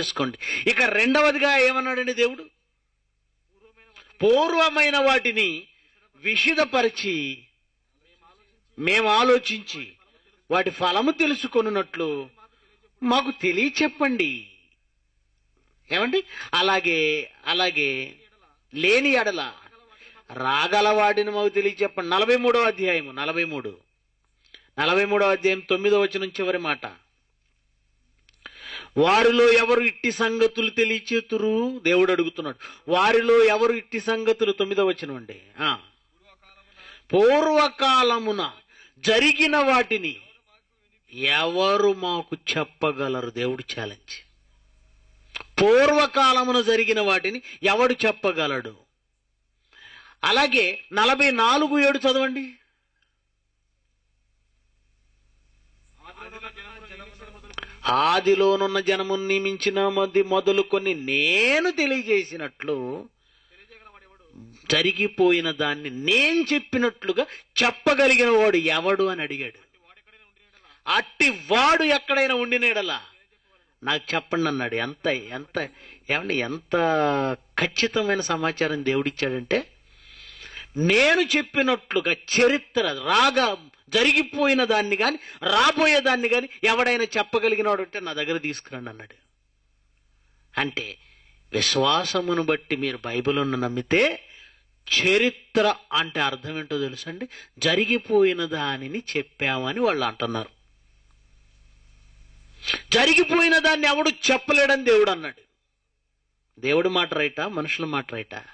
చేసుకోండి. ఇక రెండవదిగా ఏమన్నాడండి దేవుడు? పూర్వమైన వాటిని విషిదపరిచి మేము ఆలోచించి వాటి ఫలము తెలుసుకొనున్నట్లు మాకు తెలియచెప్పండి. ఏమండి? అలాగే అలాగే లేని ఎడల రాగలవాడిని మాకు తెలియచెప్పండి. నలభై మూడో అధ్యాయము నలభై మూడు. నలభై మూడో అధ్యాయం తొమ్మిదో వచ్చిన చివరి మాట. వారిలో ఎవరు ఇట్టి సంగతులు తెలియచేతురు? దేవుడు అడుగుతున్నాడు. వారిలో ఎవరు ఇట్టి సంగతులు? తొమ్మిదో వచ్చిన అండి. పూర్వకాలమున జరిగిన వాటిని ఎవరు మాకు చెప్పగలరు? దేవుడు ఛాలెంజ్ పూర్వకాలమున జరిగిన వాటిని ఎవడు చెప్పగలడు? అలాగే నలభై నాలుగు ఏడు చదవండి. ఆదిలోనున్న జనమును నియమించిన మది మొదలుకొని నేను తెలియజేసినట్లు జరిగిపోయిన దాన్ని నేను చెప్పినట్లుగా చెప్పగలిగిన వాడు ఎవడు అని అడిగాడు. అట్టి వాడు ఎక్కడైనా ఉండినేడలా? నాకు చెప్పండి అన్నాడు. ఎంత ఎంత ఏమండి ఎంత ఖచ్చితమైన సమాచారం దేవుడిచ్చాడంటే నేను చెప్పినట్లుగా చరిత్ర రాగా జరిగిపోయిన దాన్ని కానీ రాబోయే దాన్ని కానీ ఎవడైనా చెప్పగలిగినాడు అంటే నా దగ్గర తీసుకురండి అన్నాడు. అంటే విశ్వాసమును బట్టి మీరు బైబిల్ను నమ్మితే చరిత్ర అంటే అర్థం ఏంటో తెలుసండి? జరిగిపోయిన దానిని చెప్పామని వాళ్ళు అంటున్నారు. జరిగిపోయిన దాన్ని ఎవడు చెప్పలేడని దేవుడు అన్నాడు. దేవుడి మాట రైటా? మనుషుల మాట రైటా?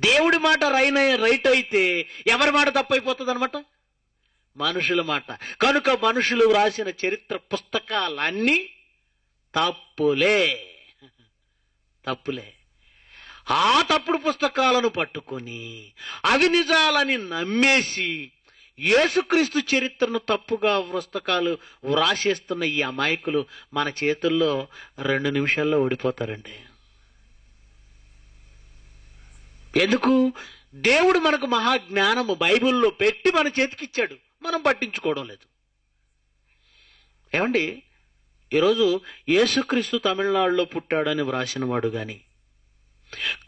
దేవుడి మాట రైన రైట్ అయితే ఎవరి మాట తప్పైపోతుంది అనమాట మనుషుల మాట. కనుక మనుషులు వ్రాసిన చరిత్ర పుస్తకాలన్నీ తప్పులే. తప్పులే. ఆ తప్పుడు పుస్తకాలను పట్టుకొని అవి నిజాలని నమ్మేసి యేసుక్రీస్తు చరిత్రను తప్పుగా పుస్తకాలు వ్రాసేస్తున్న ఈ అమాయకులు మన చేతుల్లో రెండు నిమిషాల్లో ఓడిపోతారండి. ఎందుకు? దేవుడు మనకు మహాజ్ఞానము బైబిల్లో పెట్టి మన చేతికిచ్చాడు. మనం పట్టించుకోవడం లేదు. ఏమండి? ఈరోజు యేసుక్రీస్తు తమిళనాడులో పుట్టాడని వ్రాసిన వాడు కానీ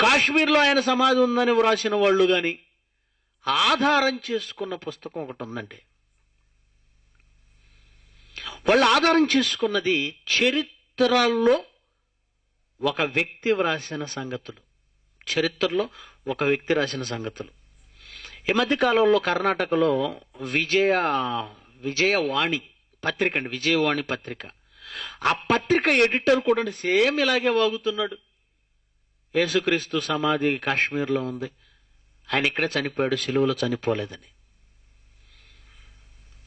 కాశ్మీర్లో ఆయన సమాధి ఉందని వ్రాసిన వాళ్ళు కానీ ఆధారం చేసుకున్న పుస్తకం ఒకటి ఉందండి. వాళ్ళు ఆధారం చేసుకున్నది చరిత్రలో ఒక వ్యక్తి వ్రాసిన సంగతులు. చరిత్రలో ఒక వ్యక్తి రాసిన సంగతులు. ఈ మధ్య కాలంలో కర్ణాటకలో విజయ విజయవాణి పత్రిక అండి విజయవాణి పత్రిక. ఆ పత్రిక ఎడిటర్ కూడా సేమ్ ఇలాగే వాగుతున్నాడు. యేసుక్రీస్తు సమాధి కాశ్మీర్లో ఉంది. ఆయన ఇక్కడే చనిపోయాడు సిలువలో చనిపోలేదని.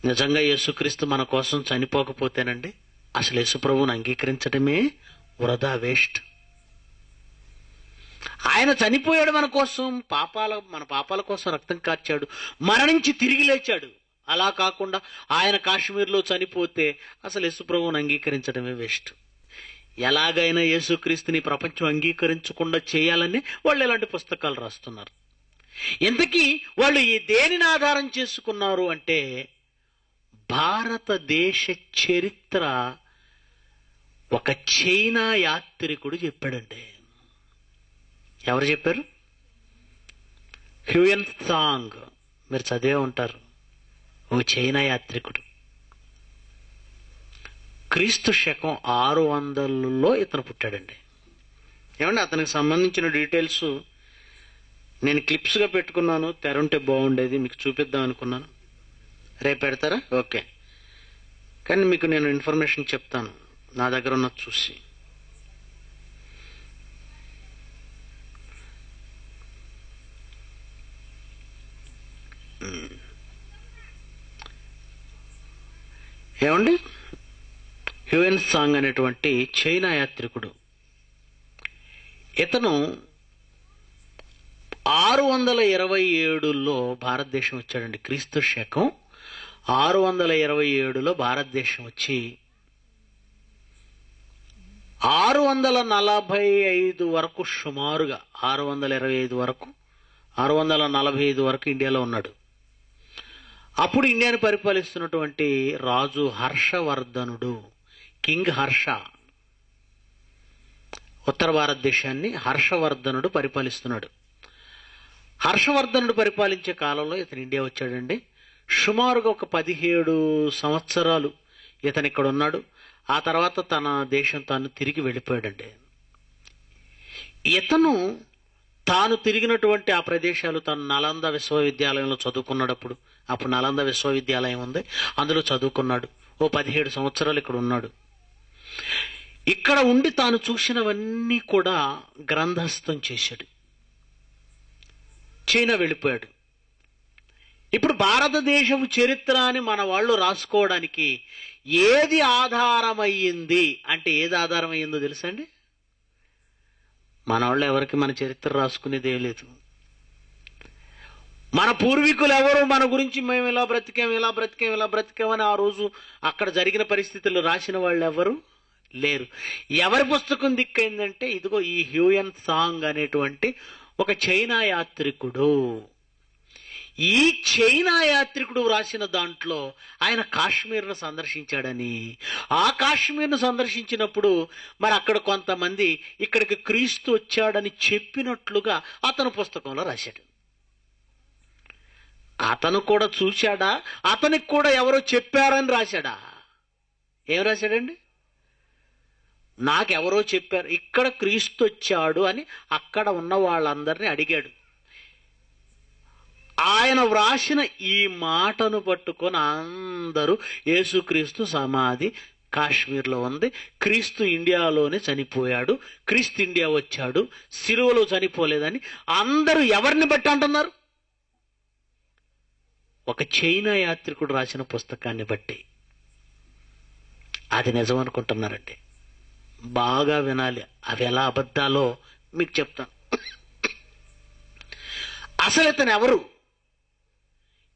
నిజంగా యేసుక్రీస్తు మన కోసం చనిపోకపోతేనండి అసలు యేసుప్రభువుని అంగీకరించడమే వృధా వేస్ట్. ఆయన చనిపోయాడు మన కోసం పాపాల మన పాపాల కోసం రక్తం కార్చాడు మరణించి తిరిగి లేచాడు. అలా కాకుండా ఆయన కాశ్మీర్లో చనిపోతే అసలు యేసుప్రభువుని అంగీకరించడమే వేస్ట్. ఎలాగైనా యేసుక్రీస్తుని ప్రపంచం అంగీకరించకుండా చేయాలని వాళ్ళు ఇలాంటి పుస్తకాలు రాస్తున్నారు? ఇంతకీ వాళ్ళు ఈ దేనిని ఆధారం చేసుకున్నారు అంటే భారతదేశ చరిత్ర ఒక చైనా యాత్రికుడు చెప్పాడండి ఎవరు చెప్పారు? హ్యూయన్ సాంగ్ మీరు చదివే ఉంటారు. ఓ చైనా యాత్రికుడు. క్రీస్తు శకం ఆరు వందలలో ఇతను పుట్టాడండి. ఏమండి అతనికి సంబంధించిన డీటెయిల్స్ నేను క్లిప్స్గా పెట్టుకున్నాను. తెరుంటే బాగుండేది. మీకు చూపిద్దాం అనుకున్నాను. రేపు పెడతారా? ఓకే. కానీ మీకు నేను ఇన్ఫర్మేషన్ చెప్తాను. నా దగ్గర ఉన్నది చూసి. ఏమండి? హ్యూయన్ సాంగ్ అనేటువంటి చైనా యాత్రికుడు. ఇతను ఆరు వందల ఇరవై ఏడులో భారతదేశం వచ్చాడండి క్రీస్తు శకం. ఆరు వందల ఇరవై ఏడులో భారతదేశం వచ్చి ఆరు వందల నలభై ఐదు వరకు సుమారుగా ఆరు వందల ఇరవై ఐదు వరకు ఆరు వందల నలభై ఐదు వరకు ఇండియాలో ఉన్నాడు. అప్పుడు ఇండియాను పరిపాలిస్తున్నటువంటి రాజు హర్షవర్ధనుడు కింగ్ హర్ష. ఉత్తర భారతదేశాన్ని హర్షవర్ధనుడు పరిపాలిస్తున్నాడు. హర్షవర్ధనుడు పరిపాలించే కాలంలో ఇతను ఇండియా వచ్చాడండి. సుమారుగా ఒక పదిహేడు సంవత్సరాలు ఇతను ఇక్కడ ఉన్నాడు. ఆ తర్వాత తన దేశం తాను తిరిగి వెళ్ళిపోయాడండి. ఇతను తాను తిరిగినటువంటి ఆ ప్రదేశాలు తను నలంద విశ్వవిద్యాలయంలో చదువుకున్నప్పుడు అప్పుడు నలంద విశ్వవిద్యాలయం ఉంది అందులో చదువుకున్నాడు. ఓ పదిహేడు సంవత్సరాలు ఇక్కడ ఉన్నాడు. ఇక్కడ ఉండి తాను చూసినవన్నీ కూడా గ్రంథస్థం చేశాడు. చైనా వెళ్ళిపోయాడు. ఇప్పుడు భారతదేశపు చరిత్ర అని మన వాళ్ళు రాసుకోవడానికి ఏది ఆధారమయ్యింది? అంటే ఏది ఆధారమయ్యిందో తెలుసా మన వాళ్ళు ఎవరికి మన చరిత్ర రాసుకునేదే లేదు. మన పూర్వీకులు ఎవరు? మన గురించి మేము ఇలా బ్రతికాం ఇలా బ్రతికాం ఇలా బ్రతికామని ఆ రోజు అక్కడ జరిగిన పరిస్థితులు రాసిన వాళ్ళు ఎవరు? లేరు. ఎవరి పుస్తకం దిక్కైందంటే ఇదిగో ఈ హ్యూయన్ సాంగ్ అనేటువంటి ఒక చైనా యాత్రికుడు. ఈ చైనా యాత్రికుడు వ్రాసిన దాంట్లో ఆయన కాశ్మీర్ను సందర్శించాడని. ఆ కాశ్మీర్ను సందర్శించినప్పుడు మరి అక్కడ కొంతమంది ఇక్కడికి క్రీస్తు వచ్చాడని చెప్పినట్లుగా అతను పుస్తకంలో రాశాడు. అతను కూడా చూశాడా? అతనికి కూడా ఎవరో చెప్పారని రాశాడా? ఏం రాశాడండి? నాకెవరో చెప్పారు ఇక్కడ క్రీస్తు వచ్చాడు అని అక్కడ ఉన్న వాళ్ళందరినీ అడిగాడు. ఆయన వ్రాసిన ఈ మాటను పట్టుకొని అందరూ యేసుక్రీస్తు సమాధి కాశ్మీర్లో ఉంది. క్రీస్తు ఇండియాలోనే చనిపోయాడు. క్రీస్తు ఇండియా వచ్చాడు. సిలువలో చనిపోలేదని అందరూ ఎవరిని బట్టి అంటున్నారు? ఒక చైనా యాత్రికుడు రాసిన పుస్తకాన్ని బట్టి. అది నిజం అనుకుంటున్నారండి. బాగా వినాలి. అవి ఎలా అబద్ధాలో మీకు చెప్తాను. అసలు ఇతను ఎవరు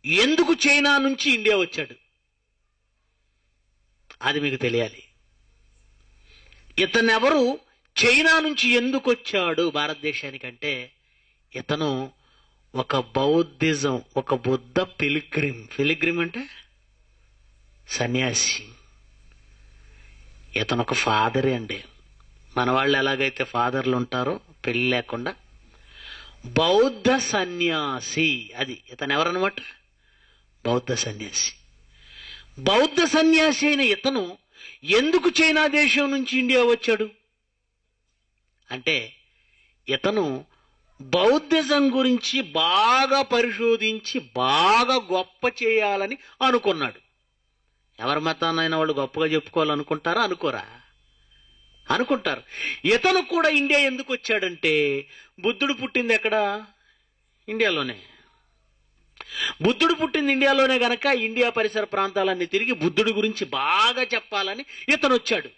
ఎందుకు చైనా నుంచి ఇండియా వచ్చాడు? అది మీకు తెలియాలి. ఇతనెవరు? చైనా నుంచి ఎందుకు వచ్చాడు భారతదేశానికంటే? ఇతను ఒక బౌద్ధిజం ఒక బుద్ధ పిలిగ్రిమ్. పిలిగ్రిమ్ అంటే సన్యాసి. ఇతను ఒక ఫాదరే అండి. మన వాళ్ళు ఎలాగైతే ఫాదర్లు ఉంటారో పెళ్ళి లేకుండా బౌద్ధ సన్యాసి. అది ఇతను ఎవరన్నమాట బౌద్ధ సన్యాసి. బౌద్ధ సన్యాసి అయిన ఇతను ఎందుకు చైనా దేశం నుంచి ఇండియా వచ్చాడు? అంటే ఇతను బౌద్ధిజం గురించి బాగా పరిశోధించి బాగా గొప్ప చేయాలని అనుకున్నాడు. ఎవరి మతాన్నైనా వాళ్ళు గొప్పగా చెప్పుకోవాలనుకుంటారా? అనుకోరా? అనుకుంటారు. ఇతను కూడా ఇండియా ఎందుకు వచ్చాడంటే బుద్ధుడు పుట్టింది ఎక్కడ? ఇండియాలోనే. బుద్ధుడు పుట్టింది ఇండియాలోనే గనక ఇండియా పరిసర ప్రాంతాలన్నీ తిరిగి బుద్ధుడి గురించి బాగా చెప్పాలని ఇతను వచ్చాడు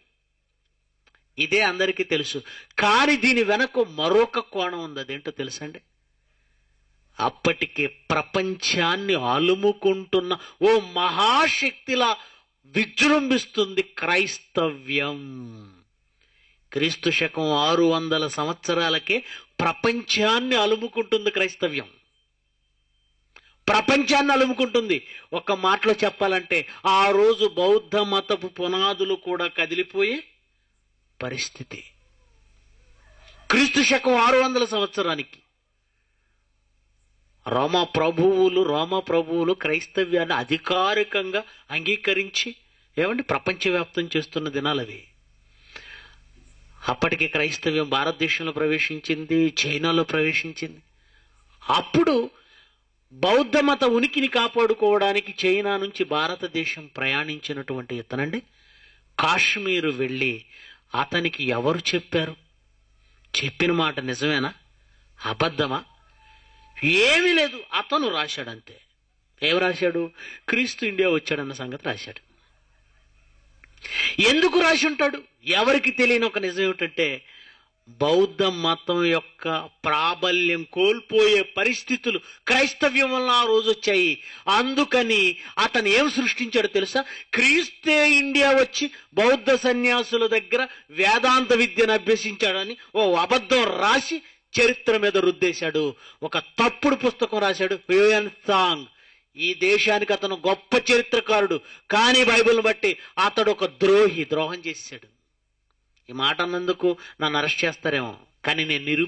ఇదే అందరికీ తెలుసు. కానీ దీని వెనక మరొక కోణం ఉంది. అదేంటో తెలుసండి? అప్పటికే ప్రపంచాన్ని అలుముకుంటున్న ఓ మహాశక్తిలా విజృంభిస్తుంది క్రైస్తవ్యం. క్రీస్తు శకం ఆరు వందల సంవత్సరాలకే ప్రపంచాన్ని అలుముకుంటుంది క్రైస్తవ్యం. ప్రపంచాన్ని అలుముకుంటుంది. ఒక మాటలో చెప్పాలంటే ఆ రోజు బౌద్ధ మతపు పునాదులు కూడా కదిలిపోయే పరిస్థితి. క్రీస్తు శకం ఆరు వందల సంవత్సరానికి రోమా ప్రభువులు రోమా ప్రభువులు క్రైస్తవ్యాన్ని అధికారికంగా అంగీకరించి ఏమండి? ప్రపంచవ్యాప్తం చేస్తున్న దినాలు అవి. అప్పటికి క్రైస్తవ్యం భారతదేశంలో ప్రవేశించింది చైనాలో ప్రవేశించింది. అప్పుడు బౌద్ధ మత ఉనికిని కాపాడుకోవడానికి చైనా నుంచి భారతదేశం ప్రయాణించినటువంటి ఇతనండి. కాశ్మీరు వెళ్ళి అతనికి ఎవరు చెప్పారు? చెప్పిన మాట నిజమేనా? అబద్ధమా? ఏమీ లేదు. అతను రాశాడంతే. ఏం రాశాడు? క్రీస్తు ఇండియా వచ్చాడన్న సంగతి రాశాడు. ఎందుకు రాసి ఉంటాడు? ఎవరికి తెలియని ఒక నిజం ఏమిటంటే బౌద్ధ మతం యొక్క ప్రాబల్యం కోల్పోయే పరిస్థితులు క్రైస్తవ్యం వల్ల ఆ రోజు వచ్చాయి. అందుకని అతను ఏం సృష్టించాడో తెలుసా? క్రీస్తే ఇండియా వచ్చి బౌద్ధ సన్యాసుల దగ్గర వేదాంత విద్యను అభ్యసించాడని ఓ అబద్ధం రాసి చరిత్ర మీద రుద్దేశాడు. ఒక తప్పుడు పుస్తకం రాశాడు హ్యూయన్ సాంగ్. ఈ దేశానికి అతను గొప్ప చరిత్రకారుడు. కానీ బైబిల్ని బట్టి అతడు ఒక ద్రోహి ద్రోహం చేశాడు. ఈ మాట అన్నందుకు నన్ను అరెస్ట్ చేస్తారేమో. కానీ నేను నిరూ